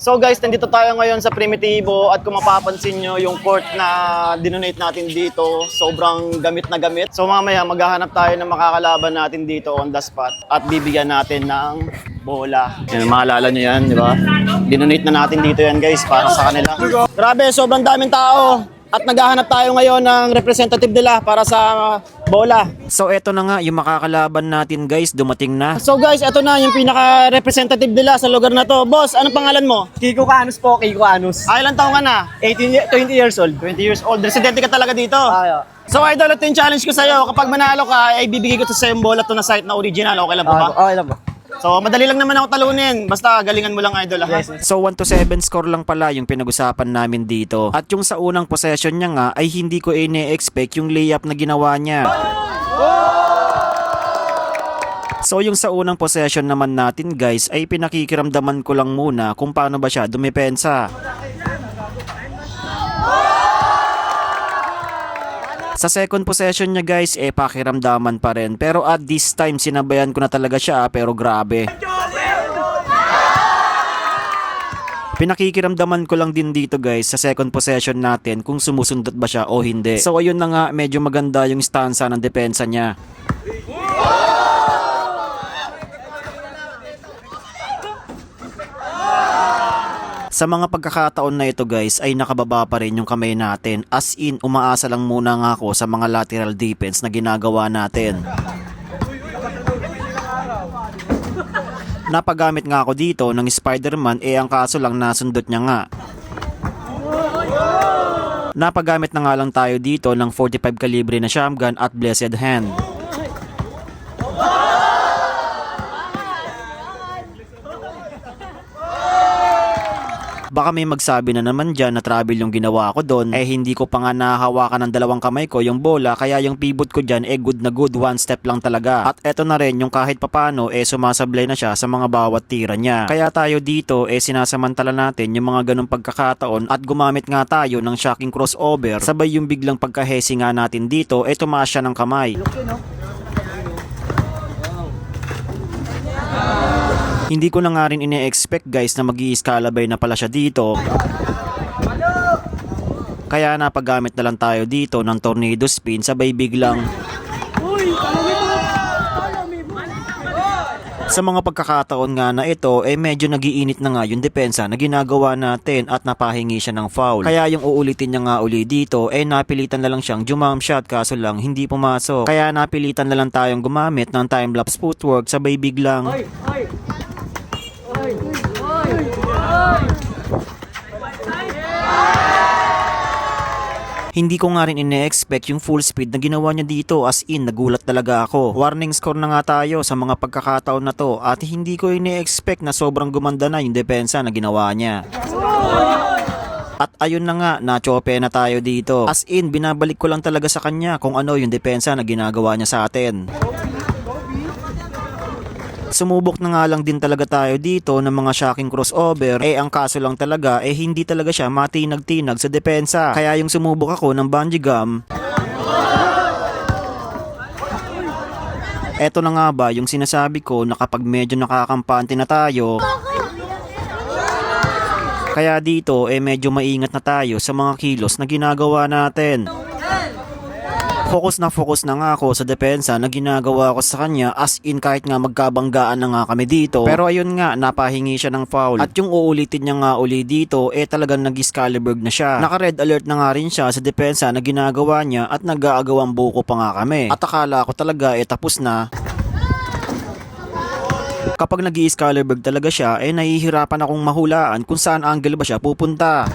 So guys, nandito tayo ngayon sa Primitivo at kung mapapansin nyo yung court na dinonate natin dito, sobrang gamit na gamit. So mamaya maghahanap tayo ng makakalaban natin dito on the spot at bibigyan natin ng bola. Yan, maalala nyo yan, di ba? Dinonate na natin dito yan guys para sa kanila. Grabe, sobrang daming tao. At naghahanap tayo ngayon ng representative nila para sa bola. So eto na nga yung makakalaban natin guys, dumating na. So guys, ito na yung pinaka-representative nila sa lugar na to. Boss, anong pangalan mo? Kiko Canus po, Kiko Canus. Ah, ilang taong ka na? 18, ye- 20 years old. 20 years old. Residente ka talaga dito. Ayo. So idol, ito yung challenge ko sa'yo. Kapag manalo ka, ay bibigay ko to sa yung bola to na site na original. Okay lang po ba? Okay lang po. So madali lang naman ako talunin. Basta galingan mo lang idol. Ha? So 1 to 7 score lang pala yung pinag-usapan namin dito. At yung sa unang possession niya nga ay hindi ko ine-expect yung layup na ginawa niya. So yung sa unang possession naman natin guys ay pinakikiramdaman ko lang muna kung paano ba siya dumepensa. Sa second possession niya guys, eh pakiramdaman pa rin. Pero at this time, sinabayan ko na talaga siya pero grabe. Pinakikiramdaman ko lang din dito guys sa second possession natin kung sumusundot ba siya o hindi. So ayun na nga, medyo maganda yung stanza ng depensa niya. Sa mga pagkakataon na ito guys ay nakababa pa rin yung kamay natin as in umaasa lang muna nga ako sa mga lateral defense na ginagawa natin. Napagamit nga ako dito ng Spider-Man eh ang kaso lang nasundot niya nga. Napagamit na nga lang tayo dito ng 45 kalibre na shotgun at blessed hand. Baka may magsabi na naman dyan na travel yung ginawa ko doon eh hindi ko pa nga nahahawakan ng dalawang kamay ko yung bola kaya yung pivot ko dyan eh good na good one step lang talaga. At eto na rin yung kahit papano eh sumasablay na siya sa mga bawat tira niya. Kaya tayo dito eh sinasamantala natin yung mga ganong pagkakataon at gumamit nga tayo ng shocking crossover sabay yung biglang pagkahesi nga natin dito eh tumaas siya ng kamay. Hindi ko na nga rin ine-expect guys na mag escalabay na pala siya dito. Kaya napagamit na lang tayo dito ng tornado spin sabay biglang Sa mga pagkakataon nga na ito, eh medyo nagiinit na nga yung depensa na ginagawa natin at napahingi siya ng foul. Kaya yung uulitin niya nga uli dito, eh napilitan na lang siyang jumam shot kaso lang hindi pumasok. Kaya napilitan na lang tayong gumamit ng time-lapse footwork sabay biglang Hindi ko nga rin ine-expect yung full speed na ginawa niya dito as in nagulat talaga ako. Warning score na nga tayo sa mga pagkakataon na to at hindi ko ine-expect na sobrang gumanda na yung depensa na ginawa niya. At ayun na nga, nachope na tayo dito. As in, binabalik ko lang talaga sa kanya kung ano yung depensa na ginagawa niya sa atin. Sumubok na nga lang din talaga tayo dito ng mga shocking crossover. Eh ang kaso lang talaga eh hindi talaga siya matinag-tinag sa depensa. Kaya yung sumubok ako ng bungee gum, Eto na nga ba yung sinasabi ko na kapag medyo nakakampante na tayo, kaya dito eh medyo maingat na tayo sa mga kilos na ginagawa natin. Focus na focus na nga ako sa depensa na ginagawa ko sa kanya as in kahit nga magkabanggaan na nga kami dito. Pero ayun nga, napahingi siya ng foul. At yung uulitin niya nga uli dito, eh talagang nag-Scaliburg na siya. Naka-red alert na nga rin siya sa depensa na ginagawa niya at nag-aagawang buko pa nga kami. At akala ko talaga eh tapos na. Kapag nag Excalibur talaga siya, eh nahihirapan akong mahulaan kung saan angle ba siya pupunta.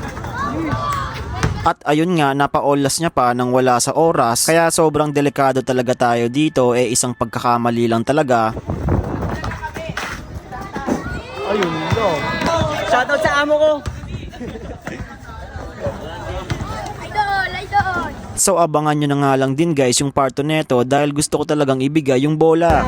At ayun nga, napaolas niya pa nang wala sa oras. Kaya sobrang delikado talaga tayo dito. Eh isang pagkakamali lang talaga. Ayun, no. Shoutout sa amo ko. Idol, idol. So abangan nyo na nga lang din guys yung parto neto dahil gusto ko talagang ibigay yung bola.